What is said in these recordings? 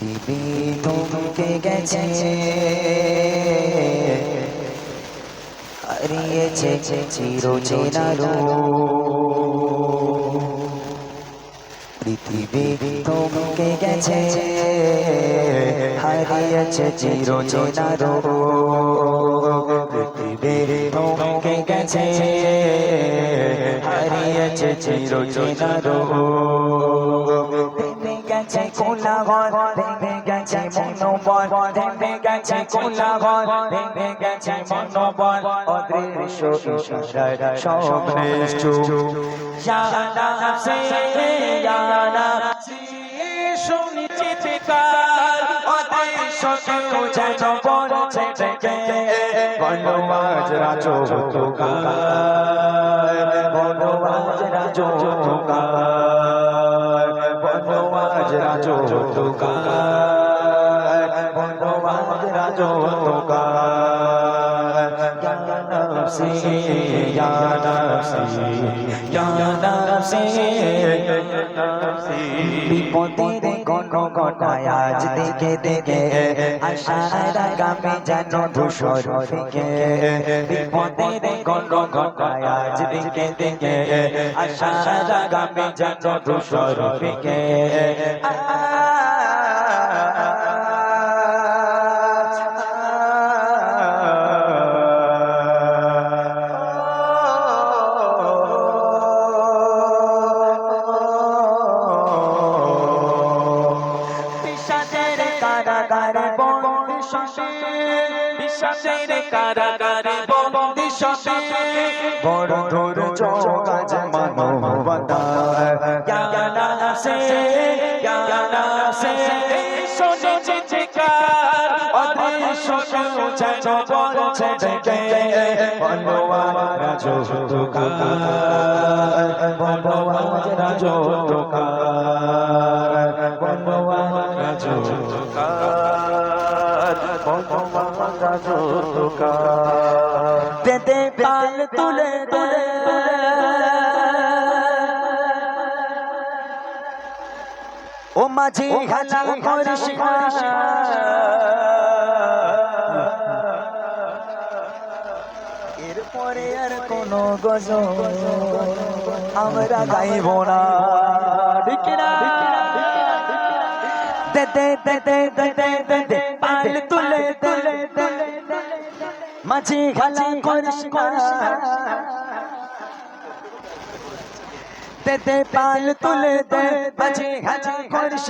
পৃথিবী তোমকে গেছে। হারিয়েছে চির চেনারো পৃথিবী তোমকে গেছে। হারিয়েছে চির চেনারো পৃথিবী তোমকে গেছে। হারিয়েছে চির চেনারো গেছে কোলা ঘর ভেঙে গেছে মনোবল ভেঙে গেছে কোলা ঘর ভেঙে গেছে মনোবল। অদৃশ্য ঈশ্বরের স্বপ্নে জানা সে জানা শুনেছি পিতার অদৃশ্য কেউ যেন বলছে ডেকে বনবাজ রাজো তো গায় বনবাজ রাজো তো গায় তোকার নফসি ইয়া নফসি ইয়া নফসি বিপদের কোন ঘটায় আজ দেখে দেখে আশার আগামী যেন ধূসর ফিকে বিপদের কোন ঘটায় আজ দেখে দেখে আশার আগামী যেন ধূসর বিষাদের শাসের কারাগারে বন্দি শাসে বড় ধর চোকাজ মানবতা ইয়ালা সে ইয়ালা সে শোনে যে চিৎকার অদৃশ্য সূচে বলছে ডেকে বনওয়াজ রাজো দোকার বনওয়াজ রাজো দোকার বনওয়াজ রাজো দোকার দেদে পাল তুলে তুলে ও মাঝি হালা করিস এরপরে আর কোন গজ আমরা গাইব না। ঠিক না দে দে দে দে দে দে দে দে পাল তুলে তুলে মাঝি খালা করিস দে দে পাল তুলে দে মাঝি খালা করিস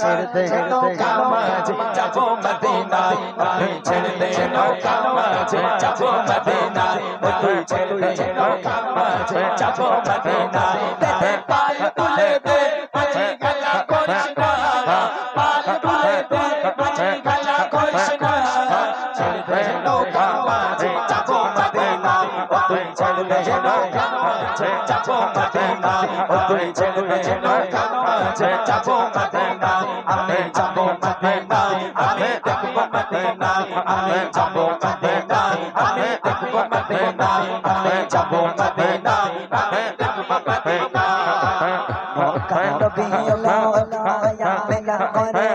ছেড়ে দে নৌকা মাঝি যাব মদিনা আমি ছেড়ে দে নৌকা মাঝি যাব মদিনা ও তুই ছেড়ে দে নৌকা মাঝি যাব মদিনা দে দে পাল তুলে দে মাঝি খালা করিস আমি যাব মদিনা আমি দেখব মদিনা আমি যাব মদিনা আমি দেখব মদিনা আমি যাব মদিনা আমি দেখব মদিনা নবী আল্লাহ ইয়া মেলা করে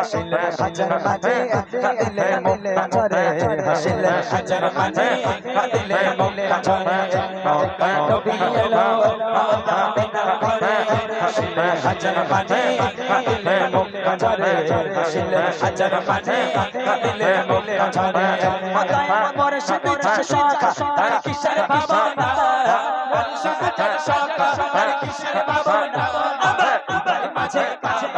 হাসিল হাজার মাঝে কাদিলে মুক্তা ঝরে হাসিল হাজার মাঝে কাদিলে মুক্তা ঝরে নবী আল্লাহ ইয়া মেলা করে হাসিল হাজার মাঝে কাদিলে মুক্তা ঝরে হাসিল হাজার মাঝে কাদিলে মুক্তা ঝরে মাথায় পরে সে শাখা তার কিসের ভাবনা মানুষের হাজার শাখা তার কিসের ভাবনা আবার মাঝে কাবা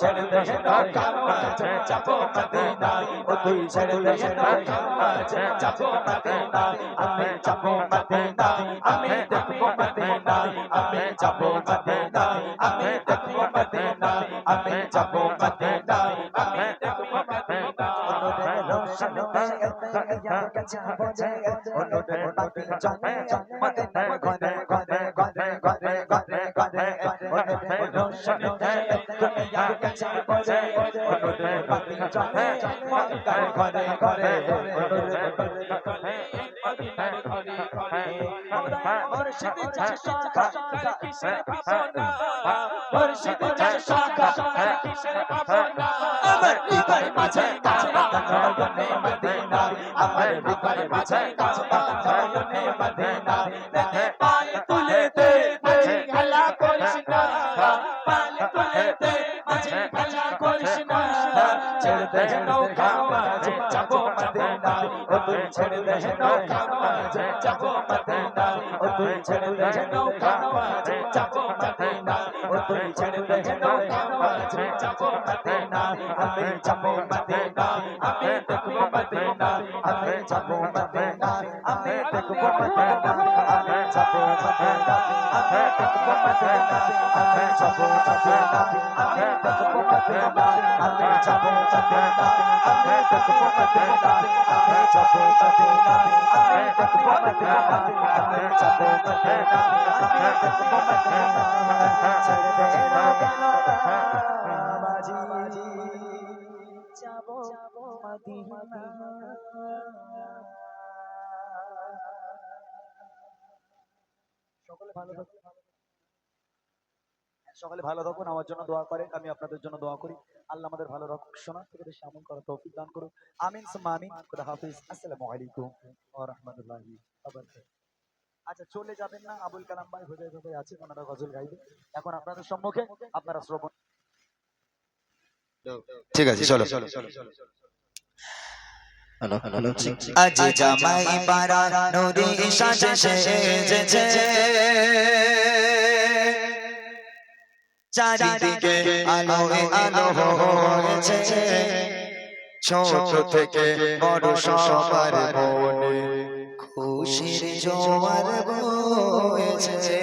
ছেড়ে দে কামা চাপো পাতে দাই ও তুই ছেড়ে দে কামা চাপো পাতে দাই আমি চাপো পাতে দাই আমি দেখব পাতে দাই আমি চাপো পাতে দাই আমি দেখব পাতে দাই আমি চাপো পাতে দাই আমি দেখব পাতে দাই রোশন পায়ে ইয়া কাছে বোঝে অন্যদের বাকি জানে জানে মতে ঘরে ঘরে ঘরে ঘরে ঘরে ঘরে ঘরে রোশন কাছে বলে অনুরে বাতি চলে মক্কার ঘরে ঘরে অনুরে বাতি চলে মদিনার ঘরে ঘরে মুর্শিদ চাচা শাখা কিসের ভাবনা মুর্শিদ চাচা শাখা কিসের ভাবনা আমার হৃদয় মাঝে কাবা নয়নে মদিনা আমার হৃদয় মাঝে কাবা নয়নে মদিনা রে পায়ে তুলে দে মাঝে খেলা করিস না পায়ে তুলে দে মাঝে খেলা করিস না ছেড়ে দে নৌকা মাঝে যাব মদিনা ও তুই ছেড়ে দে নৌকা মাঝে যাব মদিনা ও তুই ছেড়ে দে নৌকা মাঝে যাব মদিনা ও তুই ছেড়ে দে নৌকা মাঝে যাব মদিনা আমি যাব মদিনা আমি দেখব মদিনা আমি যাব মদিনা আমি দেখব মদিনা আমি যাব মদিনা সকলে ভালো থাকুন। সকলে ভালো থাকুন আমার জন্য দোয়া করেন আমি আপনাদের জন্য দোয়া করি। আল্লাহ আমাদের ভালো রাখুক শোনা থেকে বেশি আমল করার তৌফিক দান করুন আমিন সুম্মা আমিন খুদা হাফিজ আসসালামু আলাইকুম ওয়া রাহমাতুল্লাহি ওয়া বারাকাতুহু। আচ্ছা চলে যাবেন না আবুল কালাম ভাই হুজাই ভাই আছে ওনারা গজল গাইবে। এখন আপনাদের সম্মুখে আপনারা শ্রবণ ঠিক আছে চলো চলো চলো চলো। হ্যালো হ্যালো আজ জামাই পারা নদী সাজে সেজেছে। চারিদিকে আলো হয়েছে। ছোট থেকে বড় সবার মনে খুশির জোয়ার বয়েছে।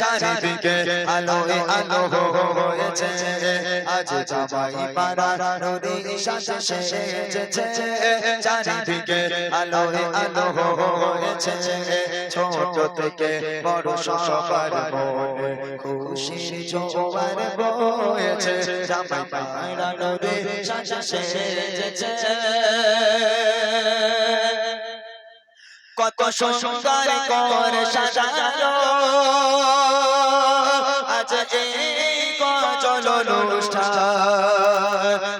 চারিদিকে আলো আলো হয়েছে। আজ জামাই পারা নদী সাজে সেজেছে। চারিদিকে আলো আলো হয়েছে। ছোট থেকে বড় সবার মনে খুশির জোয়ার বয়েছে। জামাই পারা নদী সাজে সেজেছে। কত সুন্দর করে সাজালো। আজ এই গজল অনুষ্ঠান,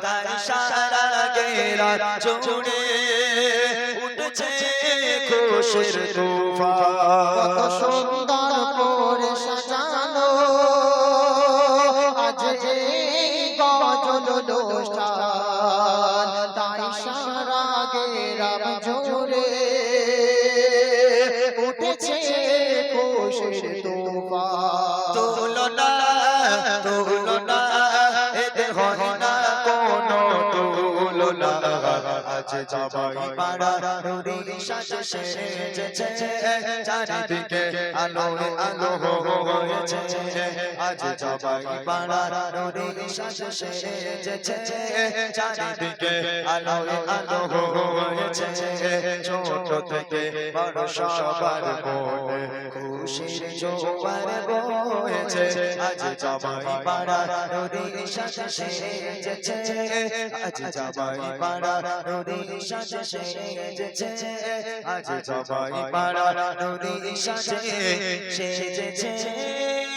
তার সারা গেরা জুড়ে উঠছে খুশির তুফান। কত সুন্দর করে সাজানো আজ এই অনুষ্ঠান। হয় আজ জামাই পাড়া নদী সাজে সেজেছে চারিদিকে আলো আলো হয়েছে আজ জামাই পাড়া নদী সাজে সেজেছে চারিদিকে আলো আলো হয়েছে ছোট থেকে বড় সবার মনে খুশির জোয়ার বয়েছে আজ জামাই পাড়া নদীর সাথে সেজেছে আজ জামাই পাড়া নদীর সাথে সেজেছে আজ সবাই পাড়া নদীর সাথে সেজেছে